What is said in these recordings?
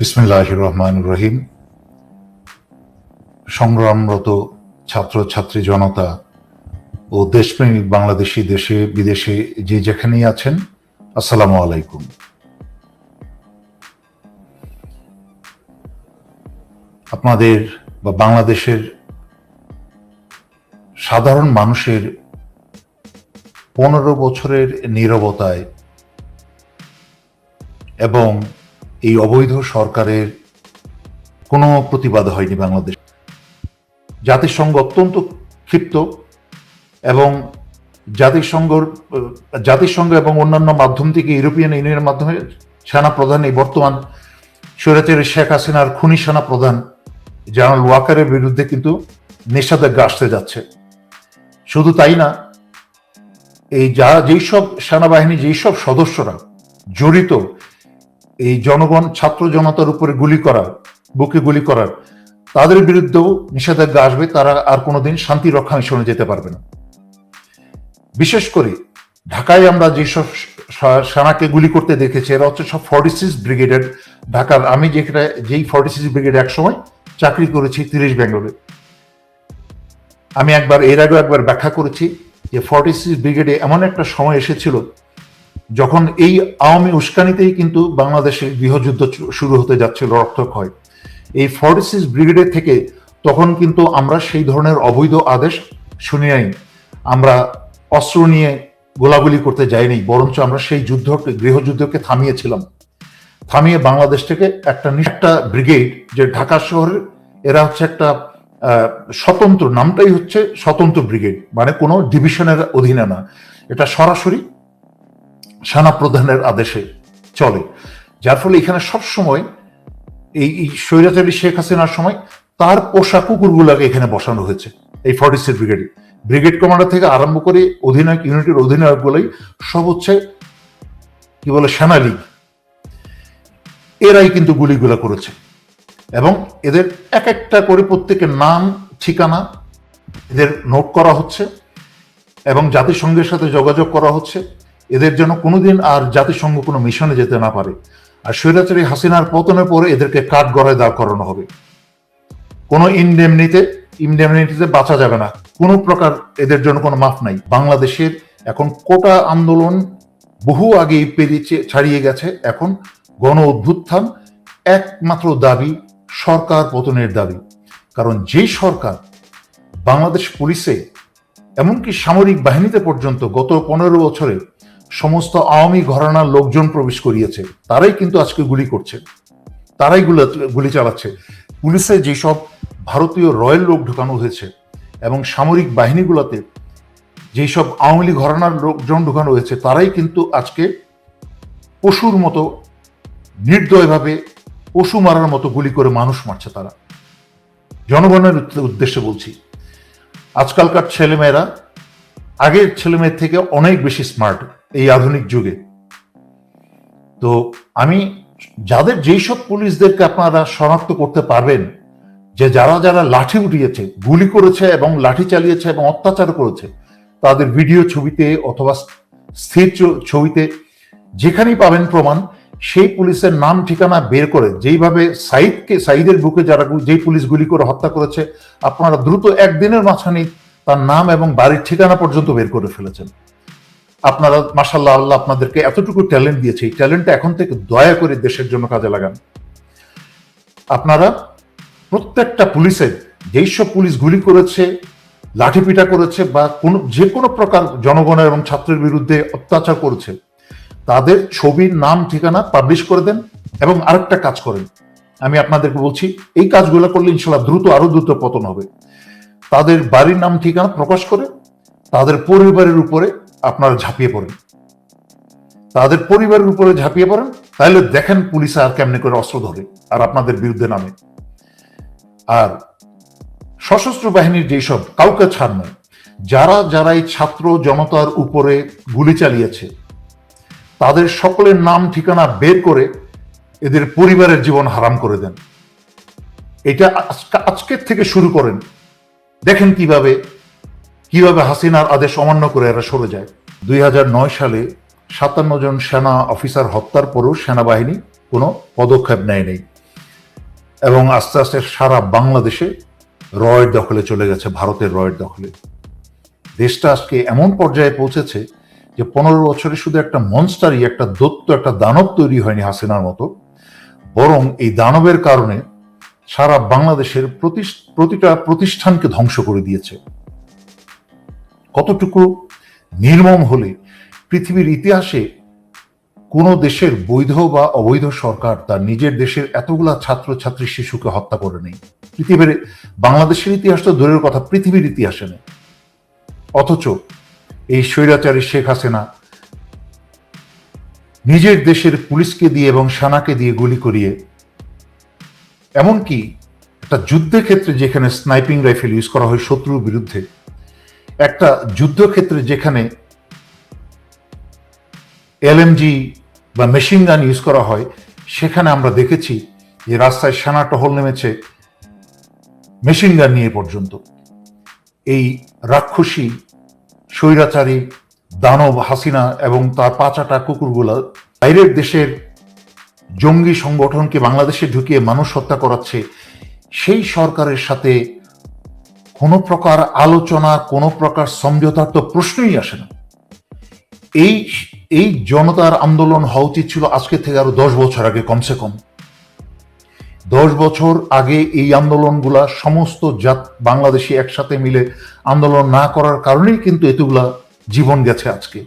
বিসমিল্লাহ রহমান রহিম সংগ্রামরত ছাত্র ছাত্রী জনতা ও দেশপ্রেমিক বাংলাদেশি দেশে, বিদেশে যে যেখানেই আছেন, আসসালামু আলাইকুম। আপনাদের বা বাংলাদেশের সাধারণ মানুষের পনেরো বছরের নীরবতায় এবং এই অবৈধ সরকারের কোনো প্রতিবাদ হয়নি বাংলাদেশ। জাতিসংঘ অত্যন্ত ক্ষিপ্ত এবং জাতিসংঘ জাতিসংঘ এবং অন্যান্য মাধ্যম থেকে ইউরোপিয়ান ইউনিয়নের মাধ্যমে সেনা প্রধান এই বর্তমান স্বৈরাচারী শেখ হাসিনার খুনি সেনা প্রধান জেনারেল ওয়াকারের বিরুদ্ধে কিন্তু নিষেধাজ্ঞা আসতে যাচ্ছে। শুধু তাই না, এই যা যেই সব সেনাবাহিনী যেই সব সদস্যরা জড়িত এই জনগণ, ছাত্র জনতার উপরে গুলি করার, বুকে গুলি করার, তাদের বিরুদ্ধেও নিষেধাজ্ঞা আসবে, তারা আর কোনোদিন শান্তি রক্ষা মিশনে যেতে পারবে না। বিশেষ করে ঢাকায় আমরা যেসব সেনাকে গুলি করতে দেখেছি, এরা হচ্ছে সব ফর্টি সিক্স ব্রিগেডের ঢাকার। আমি যেখানে, যেই ফর্টি সিক্স ব্রিগেড একসময় চাকরি করেছি তিরিশ বেঙ্গলে আমি একবার, এর আগেও একবার ব্যাখ্যা করেছি যে ফর্টি সিক্স ব্রিগেডে এমন একটা সময় এসেছিল যখন এই আওয়ামী উস্কানিতেই কিন্তু বাংলাদেশে গৃহযুদ্ধ শুরু হতে যাচ্ছিল রক্তক্ষয়। এই ফর্টি সিক্স ব্রিগেডের থেকে তখন কিন্তু আমরা সেই ধরনের অবৈধ আদেশ শুনি নাই আমরা অস্ত্র নিয়ে গোলাগুলি করতে যাইনি, বরঞ্চ আমরা সেই যুদ্ধ, গৃহযুদ্ধকে থামিয়েছিলাম। থামিয়ে বাংলাদেশ থেকে একটা নিষ্ঠা ব্রিগেড, যে ঢাকা শহরের, এরা হচ্ছে একটা স্বতন্ত্র, নামটাই হচ্ছে স্বতন্ত্র ব্রিগেড মানে কোনো ডিভিশনের অধীনে না। এটা সরাসরি সেনা প্রধানের আদেশে চলে। যার ফলে এখানে সব সময় এই এই স্বৈরাচারী শেখ হাসিনার সময় তার পোষা কুকুরগুলাকে এখানে বসানো হয়েছে, এই ফর্টি সিক্স ব্রিগেডে। ব্রিগেড কমান্ডার থেকে আরম্ভ করে অধিনায়ক, ইউনিটের অধিনায়কগুলোই সব হচ্ছে কি বলে সেনা লীগ এরাই কিন্তু গুলিগুলা করেছে। এবং এদের এক একটা করে প্রত্যেকের নাম, ঠিকানা এদের নোট করা হচ্ছে এবং জাতিসংঘের সাথে যোগাযোগ করা হচ্ছে। এদের যেন কোনোদিন আর জাতিসংঘ কোনো মিশনে যেতে না পারে। আর স্বৈরাচারী হাসিনার পতনের পরে এদেরকে কাঠ গড়ায় দাঁড় করানো হবে। কোনো ইনডেমনিতে, ইনডেমনিটিতে বাঁচা যাবে না। কোনো প্রকার এদের জন্য কোনো মাফ নাই। বাংলাদেশের এখন কোটা আন্দোলন বহু আগে পেরিয়ে ছাড়িয়ে গেছে। এখন গণ অভ্যুত্থান একমাত্র দাবি, সরকার পতনের দাবি। কারণ যেই সরকার বাংলাদেশ পুলিশে, এমনকি সামরিক বাহিনীতে পর্যন্ত গত পনেরো বছরে সমস্ত আওয়ামী ঘরানার লোকজন প্রবেশ করিয়েছে। তারাই কিন্তু আজকে গুলি করছে। তারাই গুলো, গুলি চালাচ্ছে। পুলিশে যেসব ভারতীয় রয়্যাল লোক ঢুকানো হয়েছে এবং সামরিক বাহিনীগুলোতে যেসব আওয়ামী লীগ ঘরানার লোকজন ঢুকানো হয়েছে, তারাই কিন্তু আজকে পশুর মতো নির্দয়ভাবে পশু মারার মতো গুলি করে মানুষ মারছে তারা। জনগণের উদ্দেশ্যে বলছি, আজকালকার ছেলেমেয়েরা আগের ছেলেমেয়ের থেকে অনেক বেশি স্মার্ট এই আধুনিক যুগে। তো আমি যাদের যেই সব পুলিশদেরকে আপনারা শনাক্ত করতে পারবেন, যে যারা যারা লাঠি উঠিয়েছে, গুলি করেছে এবং লাঠি চালিয়েছে এবং অত্যাচার করেছে, তাদের ভিডিও ছবিতে অথবা স্থির ছবিতে যেখানেই পাবেন প্রমাণ, সেই পুলিশের নাম, ঠিকানা বের করে যেইভাবে সাইদকে, সাইদের বুকে যারা যেই পুলিশ গুলি করে হত্যা করেছে, আপনারা দ্রুত একদিনের মাঝখানে তার নাম এবং বাড়ির ঠিকানা পর্যন্ত বের করে ফেলেছেন। আপনারা মাসাল্লাহ আল্লাহ আপনাদেরকে এতটুকু ট্যালেন্ট দিয়েছে। এই ট্যালেন্টটা এখন থেকে দয়া করে দেশের জন্য কাজে লাগান। আপনারা প্রত্যেকটা পুলিশের যেই সব পুলিশ গুলি করেছে, লাঠিপিটা করেছে বা কোনো, যে কোনো প্রকার জনগণের এবং ছাত্রের বিরুদ্ধে অত্যাচার করেছে, তাদের ছবির নাম, ঠিকানা পাবলিশ করে দেন এবং আরেকটা কাজ করেন। আমি আপনাদেরকে বলছি, এই কাজগুলো করলে ইনশাল্লাহ দ্রুত, আরও দ্রুত পতন হবে। তাদের বাড়ির নাম, ঠিকানা প্রকাশ করে, তাদের পরিবারের উপরে আপনারা ঝাঁপিয়ে পড়েন। তাদের পরিবারের উপরে ঝাঁপিয়ে পড়েন। তাহলে দেখেন পুলিশ আর কেমনে করে অস্ত্র ধরে আর আপনাদের বিরুদ্ধে নামে। আর সশস্ত্র বাহিনীর যেসব কাউকে ছাড় নয় যারা যারা এই ছাত্র জনতার উপরে গুলি চালিয়েছে, তাদের সকলের নাম, ঠিকানা বের করে এদের পরিবারের জীবন হারাম করে দেন। এটা আজকে- আজকের থেকে শুরু করেন। দেখেন কীভাবে কীভাবে হাসিনার আদেশ অমান্য করে এরা সরে যায়? দুই হাজার নয় সালে সাতান্ন জন সেনা অফিসার হত্যার পরও সেনাবাহিনী কোনো পদক্ষেপ নেয় নেই। এবং আস্তে আস্তে সারা বাংলাদেশে রয়ের দখলে চলে গেছে, ভারতের রয়ের দখলে। দেশটা আজকে এমন পর্যায়ে পৌঁছেছে যে পনেরো বছরে শুধু একটা মনস্টারই, একটা দত্ত একটা দানব তৈরি হয়নি হাসিনার মতো। বরং এই দানবের কারণে সারা বাংলাদেশের প্রতিটা প্রতিষ্ঠানকে ধ্বংস করে দিয়েছে। কতটুকু নির্মম হলে পৃথিবীর ইতিহাসে কোনো দেশের বৈধ বা অবৈধ সরকার তার নিজের দেশের এতগুলা ছাত্রছাত্রী শিশুকে হত্যা করে নেই? পৃথিবীর, বাংলাদেশের ইতিহাস তো দূরের কথা, পৃথিবীর ইতিহাসে নেই। অথচ এই স্বৈরাচারী শেখ হাসিনা নিজের দেশের পুলিশকে দিয়ে এবং সেনাকে দিয়ে গুলি করিয়ে, এমনকি একটা যুদ্ধের ক্ষেত্রে যেখানে স্নাইপিং রাইফেল ইউজ করা হয় শত্রুর বিরুদ্ধে একটা যুদ্ধক্ষেত্রে যেখানে এলএমজি বা মেশিন গান ইউজ করা হয়, সেখানে আমরা দেখেছি যে রাস্তায় সেনা টহল নেমেছে মেশিন গান নিয়ে পর্যন্ত। এই রাক্ষসী, স্বৈরাচারী দানব হাসিনা এবং তার পাঁচাটা কুকুরগুলা বাইরের দেশের জঙ্গি সংগঠনকে বাংলাদেশে ঢুকিয়ে মানুষ হত্যা করাচ্ছে, সেই সরকারের সাথে কোনো প্রকার আলোচনা, কোনো প্রকার সমঝোতার তো প্রশ্নই আসে না। এই এই জনতার আন্দোলন হওয়া উচিত ছিল আজকে থেকে আরও দশ বছর আগে কমসে কম। দশ বছর আগে এই আন্দোলনগুলা সমস্ত জাত বাংলাদেশি একসাথে মিলে আন্দোলন না করার কারণেই কিন্তু এতগুলা জীবন গেছে আজকে।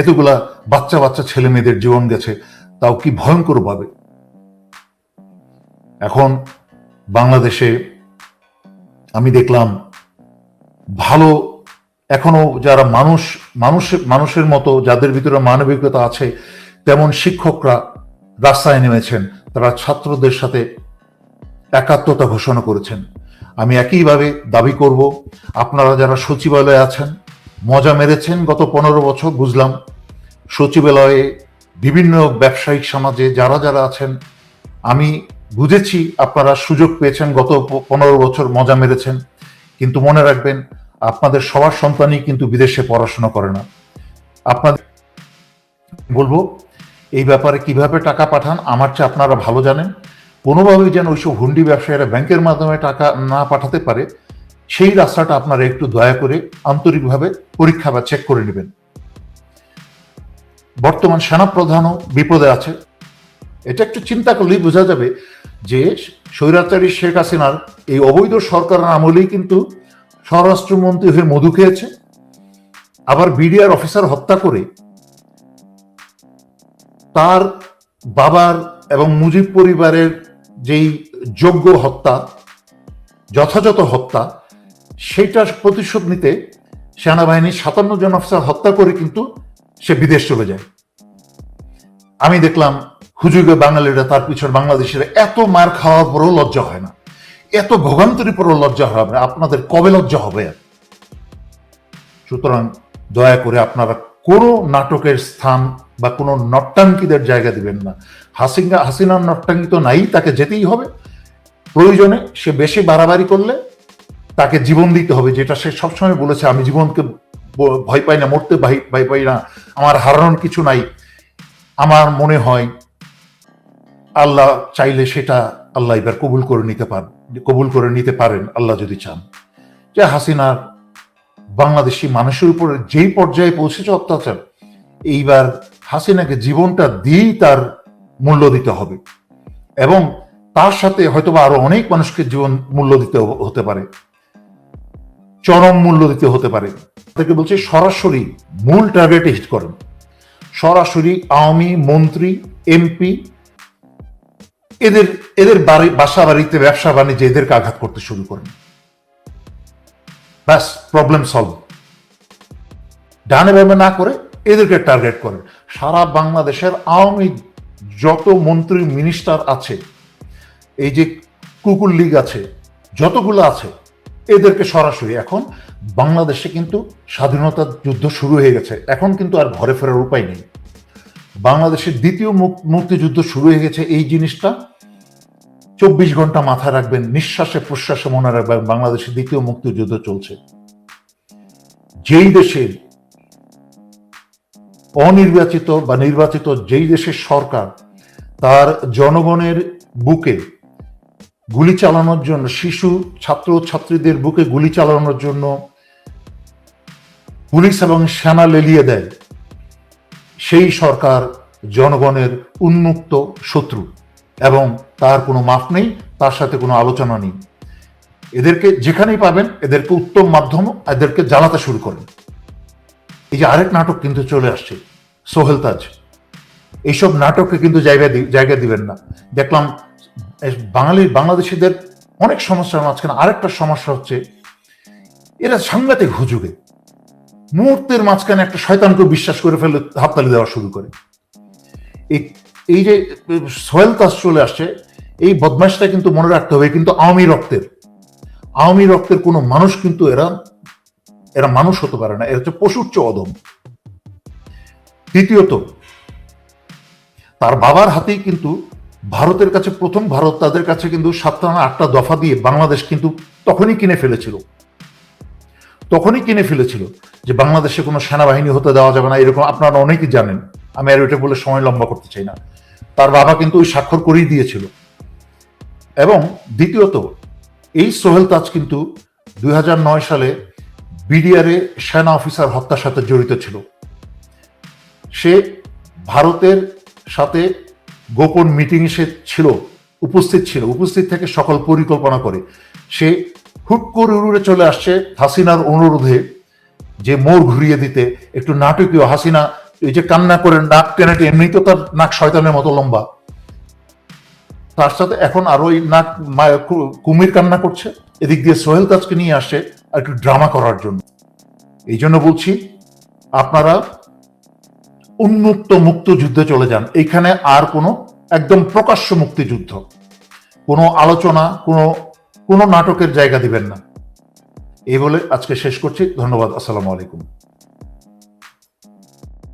এতগুলা বাচ্চা বাচ্চা ছেলে মেয়েদের জীবন গেছে, তাও কি ভয়ঙ্কর ভাবে এখন বাংলাদেশে আমি দেখলাম ভালো, এখনও যারা মানুষ মানুষের মানুষের মতো, যাদের ভিতরে মানবিকতা আছে, তেমন শিক্ষকরা রাস্তায় নেমেছেন। তারা ছাত্রদের সাথে একাত্মতা ঘোষণা করেছেন। আমি একইভাবে দাবি করব, আপনারা যারা সচিবালয়ে আছেন, মজা মেরেছেন গত পনেরো বছর, বুঝলাম। সচিবালয়ে বিভিন্ন ব্যবসায়িক সমাজে যারা যারা আছেন, আমি বুঝেছি আপনারা সুযোগ পেয়েছেন, গত পনেরো বছর মজা মেরেছেন, কিন্তু মনে রাখবেন, আপনাদের সবার সন্তানই কিন্তু বিদেশে পড়াশোনা করে না। আপনাদের বলব, এই ব্যাপারে কীভাবে টাকা পাঠান, আমার চেয়ে আপনারা ভালো জানেন। কোনোভাবেই যেন ওইসব হুন্ডি ব্যবসায়ীরা ব্যাংকের মাধ্যমে টাকা না পাঠাতে পারে, সেই রাস্তাটা আপনারা একটু দয়া করে আন্তরিকভাবে পরীক্ষা বা চেক করে নেবেন। বর্তমান সেনাপ্রধানও বিপদে আছে এটা একটু চিন্তা করলেই বোঝা যাবে যে স্বৈরাচারী শেখ হাসিনার এই অবৈধ সরকারের আমলেই কিন্তু স্বরাষ্ট্রমন্ত্রী হয়ে মধু খেয়েছে। আবার বিডিআর অফিসার হত্যা করে তার বাবার এবং মুজিব পরিবারের যেই যোগ্য হত্যা, যথাযথ হত্যা, সেইটার প্রতিশোধ নিতে সেনাবাহিনীর সাতান্ন জন অফিসার হত্যা করে কিন্তু সে বিদেশ চলে যায়। আমি দেখলাম হুজুগে বাঙালিরা তার পিছনে বাংলাদেশের এত মার খাওয়ার পরেও লজ্জা হয় না এত ভোগান্তরী পরেও লজ্জা হবে। আপনাদের কবে লজ্জা হবে? সুতরাং দয়া করে আপনারা কোনো নাটকের স্থান বা কোনো নট্টাঙ্কিদের জায়গা দিবেন না হাসিনা হাসিনার নট্টাঙ্কি তো নাই, তাকে যেতেই হবে প্রয়োজনে সে বেশি বাড়াবাড়ি করলে তাকে জীবন দিতে হবে, যেটা সে সবসময় বলেছে, আমি জীবনকে ভয় পাই না, মরতে ভয় পাই না, আমার হারানোর কিছু নাই আমার মনে হয় আল্লাহ চাইলে সেটা আল্লাহ এবার কবুল করে নিতে পারেন কবুল করে নিতে পারেন, আল্লাহ যদি চান। যে হাসিনার বাংলাদেশি মানুষের উপরে যেই পর্যায়ে পৌঁছেছে অত্যাচার, এইবার হাসিনাকে জীবনটা দিয়েই তার মূল্য দিতে হবে। এবং তার সাথে হয়তোবা আরও অনেক মানুষকে জীবন মূল্য দিতে হতে পারে, চরম মূল্য দিতে হতে পারে। তাকে বলছে সরাসরি মূল টার্গেটে হিট করেন। সরাসরি আওয়ামী মন্ত্রী এমপি এদের এদের বাড়ি, বাসা বাড়িতে ব্যবসা বাণিজ্যে এদেরকে আঘাত করতে শুরু করেন ব্যাস প্রবলেম সলভ ডানে বামে না করে এদেরকে টার্গেট করেন। সারা বাংলাদেশের আওয়ামী যত মন্ত্রী মিনিস্টার আছে, এই যে কুকুর লীগ আছে, যতগুলো আছে, এদেরকে সরাসরি এখন বাংলাদেশে কিন্তু স্বাধীনতা যুদ্ধ শুরু হয়ে গেছে। এখন কিন্তু আর ঘরে ফেরার উপায় নেই। বাংলাদেশের দ্বিতীয় মুক্তিযুদ্ধ শুরু হয়ে গেছে এই জিনিসটা। চব্বিশ ঘণ্টা মাথায় রাখবেন, নিঃশ্বাসে প্রশ্বাসে মনে রাখবেন, বাংলাদেশের দ্বিতীয় মুক্তিযুদ্ধ চলছে। যেই দেশের অনির্বাচিত বা নির্বাচিত যেই দেশের সরকার, তার জনগণের বুকে গুলি চালানোর জন্য, শিশু, ছাত্র ছাত্রীদের বুকে গুলি চালানোর জন্য পুলিশ এবং সেনা লেলিয়ে দেয়। সেই সরকার জনগণের উন্মুক্ত শত্রু এবং তার কোনো মাফ নেই, তার সাথে কোনো আলোচনা নেই। এদেরকে যেখানেই পাবেন, এদেরকে উত্তম মাধ্যম এদেরকে জ্বালাতে শুরু করেন। এই যে আরেক নাটক কিন্তু চলে আসছে, সোহেল তাজ। এইসব নাটককে কিন্তু জায়গা জায়গা দিবেন না। দেখলাম বাঙালি, বাংলাদেশিদের অনেক সমস্যার মাঝখানে আরেকটা সমস্যা হচ্ছে, এরা সাংঘাতিক হুজুগে। মুহূর্তের মাঝখানে একটা শয়তানকে বিশ্বাস করে ফেলে, হাততালি দেওয়া শুরু করে। এই যে, সোহেল তাজ চলে আসছে, এই বদমাশটা কিন্তু মনে রাখতে হবে কিন্তু আওয়ামী রক্তের। আওয়ামী রক্তের কোনো মানুষ কিন্তু এরা এরা মানুষ হতে পারে না, এরা হচ্ছে পশুর চেয়ে অদম দ্বিতীয়ত, তার বাবার হাতেই কিন্তু ভারতের কাছে, প্রথম ভারত তাদের কাছে কিন্তু সাতটা আটটা দফা দিয়ে বাংলাদেশ কিন্তু তখনই কিনে ফেলেছিল। তখনই কিনে ফেলেছিল যে বাংলাদেশে কোনো সেনাবাহিনী হতে দেওয়া যাবে না, এরকম আপনারা অনেকেই জানেন। আমি আর ওইটা বলে সময় লম্বা করতে চাই না। তার বাবা কিন্তু ওই স্বাক্ষর করেই দিয়েছিল। এবং দ্বিতীয়ত, এই সোহেল তাজ কিন্তু দুই হাজার নয় সালে বিডিআরে সেনা অফিসার হত্যার সাথে জড়িত ছিল। সে ভারতের সাথে গোপন মিটিং সে ছিল, উপস্থিত ছিল, উপস্থিত থেকে সকল পরিকল্পনা করে সে হুট করে উড়ে চলে আসছে হাসিনার অনুরোধে যে মোড় ঘুরিয়ে দিতে। একটু নাটকীয় হাসিনা, এই যে কান্না করে নাক টেনে টেনে এমনি তো তার নাক শয়তানের মতো লম্বা। তার সাথে এখন আরও ওই নাক কুমির কান্না করছে। এদিক দিয়ে সোহেল তাজকে নিয়ে আসে আর একটু ড্রামা করার জন্য। এই জন্য বলছি, আপনারা উন্মুক্ত মুক্ত যুদ্ধে চলে যান। এইখানে আর কোনো একদম প্রকাশ্য মুক্তিযুদ্ধ। কোনো আলোচনা, কোনো কোনো নাটকের জায়গা দিবেন না। এই বলে আজকে শেষ করছি। ধন্যবাদ। আসসালামু আলাইকুম।